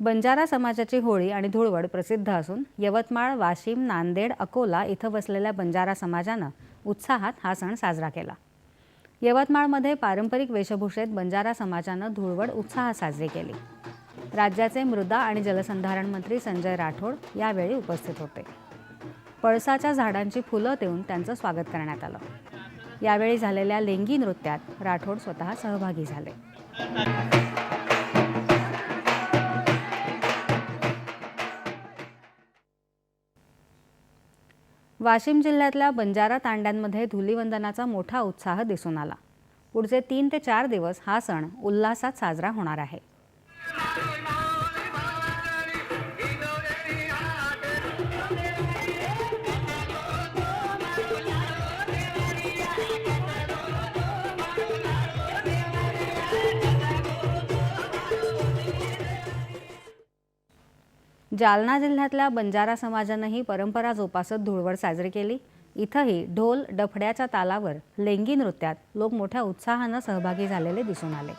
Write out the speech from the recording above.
बंजारा समाजाची होळी आणि धुळवड प्रसिद्ध असून यवतमाळ वाशिम नांदेड अकोला इथं बसलेल्या बंजारा समाजानं उत्साहात हा सण साजरा केला. यवतमाळमध्ये पारंपरिक वेशभूषेत बंजारा समाजानं धुळवड उत्साहात साजरी केली. राज्याचे मृदा आणि जलसंधारण मंत्री संजय राठोड यावेळी उपस्थित होते. पळसाच्या झाडांची फुलं देऊन त्यांचं स्वागत करण्यात आलं. यावेळी झालेल्या लेंगी नृत्यात राठोड स्वतः सहभागी झाले. वाशिम जिल्ह्यातल्या बंजारा तांड्यांमध्ये धुलीवंदनाचा मोठा उत्साह दिसून आला. पुढचे तीन ते चार दिवस हा सण उल्हासात साजरा होणार आहे. जालना जिल्ह्यातल्या बंजारा समाजानंही परंपरा जोपासत धुळवड साजरी केली. इथंही ढोल डफड्याच्या तालावर लेंगी नृत्यात लोक मोठ्या उत्साहानं सहभागी झालेले दिसून आले.